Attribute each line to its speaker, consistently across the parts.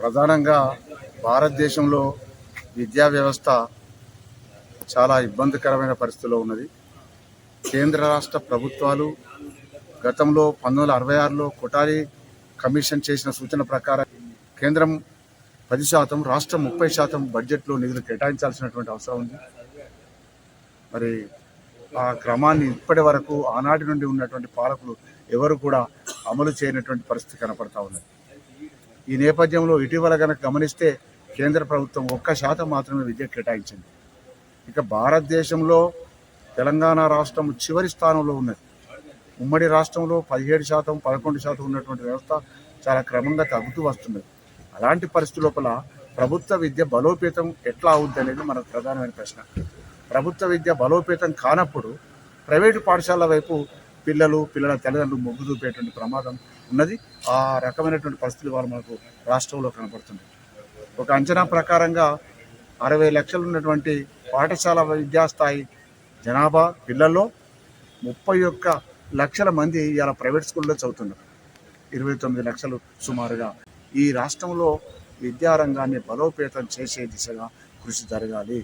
Speaker 1: ప్రధానంగా భారతదేశంలో విద్యా వ్యవస్థ చాలా ఇబ్బందికరమైన పరిస్థితిలో ఉన్నది. కేంద్ర రాష్ట్ర ప్రభుత్వాలు గతంలో పంతొమ్మిది వందల అరవై ఆరులో కొటారి కమిషన్ చేసిన సూచన ప్రకారం కేంద్రం పది శాతం రాష్ట్రం ముప్పై శాతం బడ్జెట్లో నిధులు కేటాయించాల్సినటువంటి అవసరం ఉంది. మరి ఆ క్రమాన్ని ఇప్పటి వరకు ఆనాటి నుండి ఉన్నటువంటి పాలకులు ఎవరు కూడా అమలు చేయనటువంటి పరిస్థితి కనపడతా ఉన్నది. ఈ నేపథ్యంలో ఇటీవల కనుక గమనిస్తే కేంద్ర ప్రభుత్వం ఒక్క శాతం మాత్రమే విద్య కేటాయించింది. ఇక భారతదేశంలో తెలంగాణ రాష్ట్రం చివరి స్థానంలో ఉన్నది. ఉమ్మడి రాష్ట్రంలో పదిహేడు శాతం పదకొండు శాతం ఉన్నటువంటి వ్యవస్థ చాలా క్రమంగా తగ్గుతూ వస్తున్నది. అలాంటి పరిస్థితి లోపల ప్రభుత్వ విద్య బలోపేతం ఎట్లా అవుద్ది అనేది మనకు ప్రధానమైన ప్రశ్న. ప్రభుత్వ విద్య బలోపేతం కానప్పుడు ప్రైవేటు పాఠశాల వైపు పిల్లలు పిల్లల తల్లిదండ్రులు మొగ్గు చూపేటువంటి ప్రమాదం ఉన్నది. ఆ రకమైనటువంటి పరిస్థితులు వాళ్ళు మనకు రాష్ట్రంలో కనపడుతుంది ఒక అంచనా ప్రకారంగా అరవై లక్షలు ఉన్నటువంటి పాఠశాల విద్యాస్థాయి జనాభా పిల్లల్లో ముప్పై ఒక్క లక్షల మంది ఇవాళ ప్రైవేట్ స్కూల్లో చదువుతున్నారు. ఇరవై తొమ్మిది లక్షలు సుమారుగా. ఈ రాష్ట్రంలో విద్యారంగాన్ని బలోపేతం చేసే దిశగా కృషి జరగాలి.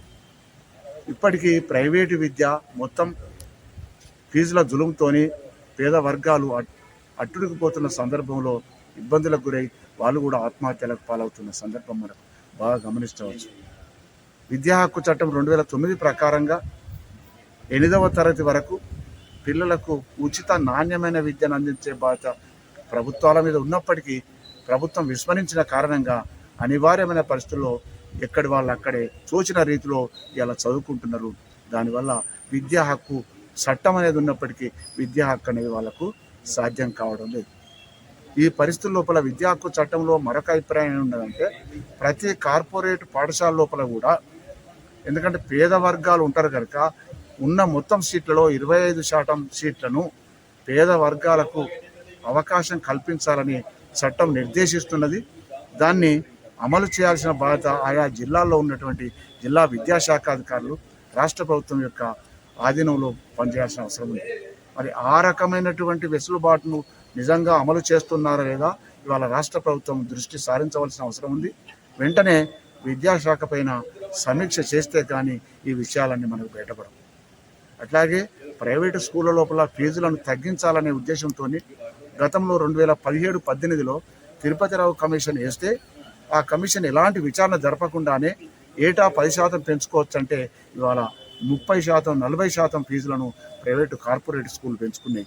Speaker 1: ఇప్పటికీ ప్రైవేటు విద్య మొత్తం ఫీజుల జులుంతోని పేద వర్గాలు అట్- అట్టుడికిపోతున్న సందర్భంలో ఇబ్బందులకు గురై వాళ్ళు కూడా ఆత్మహత్యలకు పాలవుతున్న సందర్భం మనకు బాగా గమనించవచ్చు. విద్యా హక్కు చట్టం రెండు వేల తొమ్మిది ప్రకారంగా ఎనిమిదవ తరగతి వరకు పిల్లలకు ఉచిత నాణ్యమైన విద్యను అందించే బాధ్యత ప్రభుత్వాల మీద ఉన్నప్పటికీ ప్రభుత్వం విస్మరించిన కారణంగా అనివార్యమైన పరిస్థితుల్లో ఎక్కడి వాళ్ళు అక్కడే చూచిన రీతిలో ఇలా చదువుకుంటున్నారు. దానివల్ల విద్యా హక్కు చట్టం అనేది ఉన్నప్పటికీ విద్యా హక్కు అనేది వాళ్ళకు సాధ్యం కావడం లేదు. ఈ పరిస్థితుల లోపల విద్యా హక్కు చట్టంలో మరొక అభిప్రాయం ఉన్నదంటే ప్రతి కార్పొరేట్ పాఠశాల లోపల కూడా ఎందుకంటే పేద వర్గాలు ఉంటారు కనుక ఉన్న మొత్తం సీట్లలో ఇరవై ఐదు శాతం సీట్లను పేద వర్గాలకు అవకాశం కల్పించాలని చట్టం నిర్దేశిస్తున్నది. దాన్ని అమలు చేయాల్సిన బాధ్యత ఆయా జిల్లాల్లో ఉన్నటువంటి జిల్లా విద్యాశాఖ అధికారులు రాష్ట్ర ప్రభుత్వం యొక్క ఆధీనంలో పనిచేయాల్సిన అవసరం ఉంది. మరి ఆ రకమైనటువంటి వెసులుబాటును నిజంగా అమలు చేస్తున్నారా లేదా ఇవాళ రాష్ట్ర ప్రభుత్వం దృష్టి సారించవలసిన అవసరం ఉంది. వెంటనే విద్యాశాఖ పైన సమీక్ష చేస్తే కానీ ఈ విషయాలన్నీ మనకు బయటపడవు. అట్లాగే ప్రైవేటు స్కూళ్ళ లోపల ఫీజులను తగ్గించాలనే ఉద్దేశంతో గతంలో రెండు వేల పదిహేడు పద్దెనిమిదిలో తిరుపతిరావు కమిషన్ వేస్తే ఆ కమిషన్ ఎలాంటి విచారణ జరపకుండానే ఏటా పది శాతం పెంచుకోవచ్చు అంటే ఇవాళ ముప్పై శాతం నలభై శాతం ఫీజులను ప్రైవేటు కార్పొరేట్ స్కూల్ పెంచుకున్నాయి.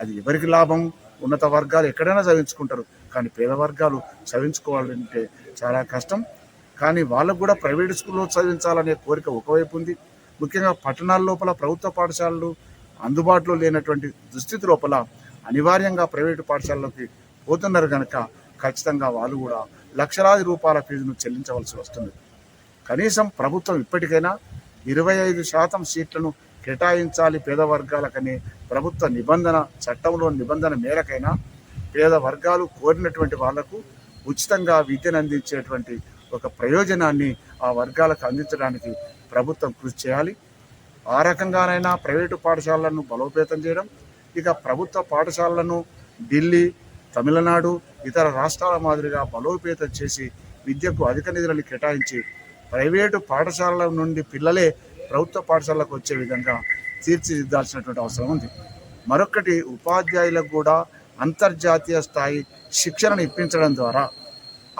Speaker 1: అది ఎవరికి లాభం? ఉన్నత వర్గాలు ఎక్కడైనా చదివించుకుంటారు. కానీ పేద వర్గాలు చదివించుకోవాలంటే చాలా కష్టం. కానీ వాళ్ళకు కూడా ప్రైవేట్ స్కూల్లో చదివించాలనే కోరిక ఒకవైపు ఉంది. ముఖ్యంగా పట్టణాల లోపల ప్రభుత్వ పాఠశాలలు అందుబాటులో లేనటువంటి దుస్థితి లోపల అనివార్యంగా ప్రైవేటు పాఠశాలలోకి పోతున్నారు కనుక ఖచ్చితంగా వాళ్ళు కూడా లక్షలాది రూపాయల ఫీజును చెల్లించవలసి వస్తుంది. కనీసం ప్రభుత్వం ఇప్పటికైనా ఇరవై ఐదు శాతం సీట్లను కేటాయించాలి పేద వర్గాలకని ప్రభుత్వ నిబంధన చట్టంలో నిబంధన మేరకైనా పేద వర్గాలు కోరినటువంటి వాళ్ళకు ఉచితంగా విద్యను అందించేటువంటి ఒక ప్రయోజనాన్ని ఆ వర్గాలకు అందించడానికి ప్రభుత్వం కృషి చేయాలి. ఆ రకంగానైనా ప్రైవేటు పాఠశాలలను బలోపేతం చేయడం ఇక ప్రభుత్వ పాఠశాలలను ఢిల్లీ తమిళనాడు ఇతర రాష్ట్రాల మాదిరిగా బలోపేతం చేసి విద్యకు అధిక నిధులను కేటాయించి ప్రైవేటు పాఠశాలల నుండి పిల్లలే ప్రభుత్వ పాఠశాలకు వచ్చే విధంగా తీర్చిదిద్దాల్సినటువంటి అవసరం ఉంది. మరొకటి ఉపాధ్యాయులకు కూడా అంతర్జాతీయ స్థాయి శిక్షణను ఇప్పించడం ద్వారా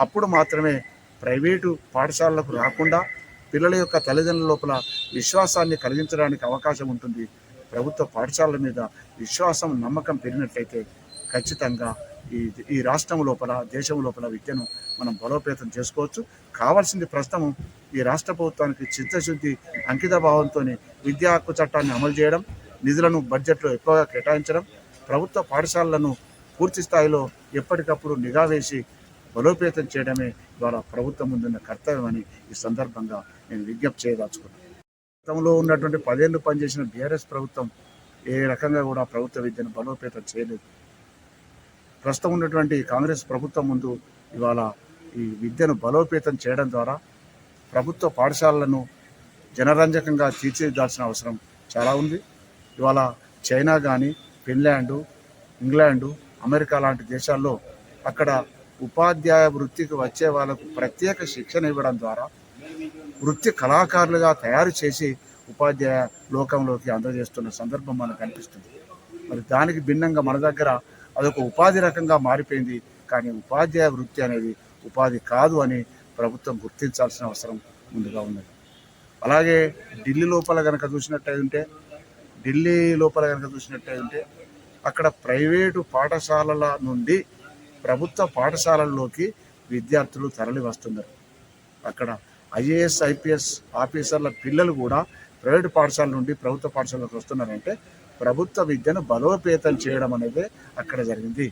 Speaker 1: అప్పుడు మాత్రమే ప్రైవేటు పాఠశాలలకు రాకుండా పిల్లల యొక్క తల్లిదండ్రుల లోపల విశ్వాసాన్ని కలిగించడానికి అవకాశం ఉంటుంది. ప్రభుత్వ పాఠశాలల మీద విశ్వాసం నమ్మకం పెరిగినట్లయితే ఖచ్చితంగా ఈ ఈ రాష్ట్రం లోపల దేశం లోపల విద్యను మనం బలోపేతం చేసుకోవచ్చు. కావాల్సింది ప్రస్తుతం ఈ రాష్ట్ర ప్రభుత్వానికి చిత్తశుద్ధి అంకిత భావంతో విద్యా హక్కు చట్టాన్ని అమలు చేయడం నిధులను బడ్జెట్లో ఎక్కువగా కేటాయించడం ప్రభుత్వ పాఠశాలలను పూర్తి స్థాయిలో ఎప్పటికప్పుడు నిఘా వేసి బలోపేతం చేయడమే ద్వారా ప్రభుత్వం ముందున్న కర్తవ్యం అని ఈ సందర్భంగా నేను విజ్ఞప్తి చేయదలుచుకున్నాను. గతంలో ఉన్నటువంటి పదేళ్ళు పనిచేసిన బీఆర్ఎస్ ప్రభుత్వం ఏ రకంగా కూడా ప్రభుత్వ విద్యను బలోపేతం చేయలేదు. ప్రస్తుతం ఉన్నటువంటి కాంగ్రెస్ ప్రభుత్వం ముందు ఇవాళ ఈ విద్యను బలోపేతం చేయడం ద్వారా ప్రభుత్వ పాఠశాలలను జనరంజకంగా తీర్చిదిద్దాల్సిన అవసరం చాలా ఉంది. ఇవాళ చైనా కానీ ఫిన్లాండు ఇంగ్లాండు అమెరికా లాంటి దేశాల్లో అక్కడ ఉపాధ్యాయ వృత్తికి వచ్చే వాళ్ళకు ప్రత్యేక శిక్షణ ఇవ్వడం ద్వారా వృత్తి కళాకారులుగా తయారు చేసి ఉపాధ్యాయ లోకంలోకి అందజేస్తున్న సందర్భం మనకు కనిపిస్తుంది. మరి దానికి భిన్నంగా మన దగ్గర అదొక ఉపాధి రకంగా మారిపోయింది. కానీ ఉపాధ్యాయ వృత్తి అనేది ఉపాధి కాదు అని ప్రభుత్వం గుర్తించాల్సిన అవసరం ముందుగా ఉన్నది. అలాగే ఢిల్లీ లోపల కనుక చూసినట్టయి ఉంటే ఢిల్లీ లోపల కనుక చూసినట్టయి ఉంటే అక్కడ ప్రైవేటు పాఠశాలల నుండి ప్రభుత్వ పాఠశాలల్లోకి విద్యార్థులు తరలి వస్తున్నారు. అక్కడ ఐఏఎస్ ఐపీఎస్ ఆఫీసర్ల పిల్లలు కూడా ప్రైవేటు పాఠశాల నుండి ప్రభుత్వ పాఠశాలకు వస్తున్నారంటే ప్రభుత్వ విద్యను బలోపేతం చేయడం అనేది అక్కడ జరిగింది.